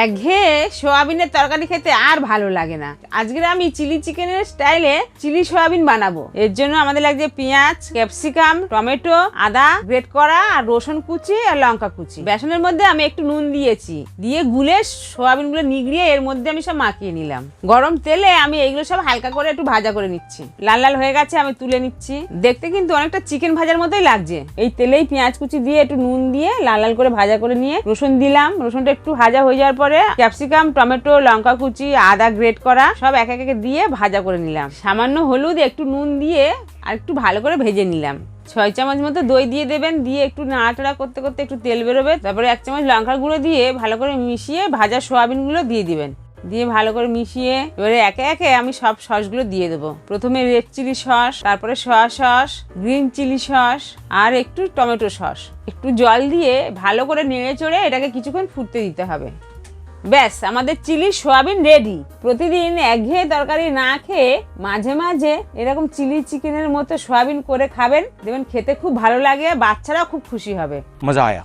একঘেয়ে সোয়াবিনের তরকারি খেতে আর ভালো লাগে না। আজকে আমি চিলি চিকেনের স্টাইলে চিলি সোয়াবিন বানাবো। এর জন্য আমাদের লাগছে পেঁয়াজ, ক্যাপসিকাম, টমেটো, আদা, গ্রেট করা, আর রসুন কুচি, আর লঙ্কা কুচি। বেসনের মধ্যে আমি একটু নুন দিয়েছি। দিয়ে গুলে সোয়াবিনগুলো নিগড়িয়ে এর মধ্যে আমি সব মাখিয়ে নিলাম। গরম তেলে আমি এইগুলো সব হালকা করে একটু ভাজা করে নিচ্ছি। লাল লাল হয়ে গেছে, আমি তুলে নিচ্ছি। দেখতে কিন্তু অনেকটা চিকেন ভাজার মতোই লাগছে। এই তেলেই পেঁয়াজ কুচি দিয়ে একটু নুন দিয়ে লাল লাল করে ভাজা করে নিয়ে রসুন দিলাম। রসুনটা একটু ভাজা হয়ে যাওয়ার পরে ক্যাপসিকাম, টমেটো, লঙ্কা কুচি, আদা গ্রেট করা, সব এক এক দিয়ে ভাজা করে নিলাম। সামান্য হলুদ, একটু নুন দিয়ে আর একটু ভালো করে ভেজে নিলাম। ছয় চামচ মতো দই দিয়ে দেবেন, দিয়ে একটু নাড়াটাড়া করতে করতে একটু তেল বেরোবে, তারপরে এক চামচ লঙ্কার গুঁড়ো দিয়ে ভালো করে মিশিয়ে ভাজা সোয়াবিনগুলো দিয়ে দিবেন। দিয়ে ভালো করে মিশিয়ে এবারে একে একে আমি সব সসগুলো দিয়ে দেবো। প্রথমে রেড চিলি সস তারপরে soya sauce green chilli sauce আর একটু টমেটো সস একটু জল দিয়ে ভালো করে নেড়ে চড়ে এটাকে কিছুক্ষণ ফুটতে দিতে হবে। ব্যাস, আমাদের চিলি সোয়াবিন রেডি প্রতিদিন একঘেয়ে তরকারি না খেয়ে মাঝে মাঝে এরকম চিলি চিকেনের মতো সোয়াবিন করে খাবেন। দেখবেন খেতে খুব ভালো লাগে বাচ্চারাও খুব খুশি হবে। মজা আয়া।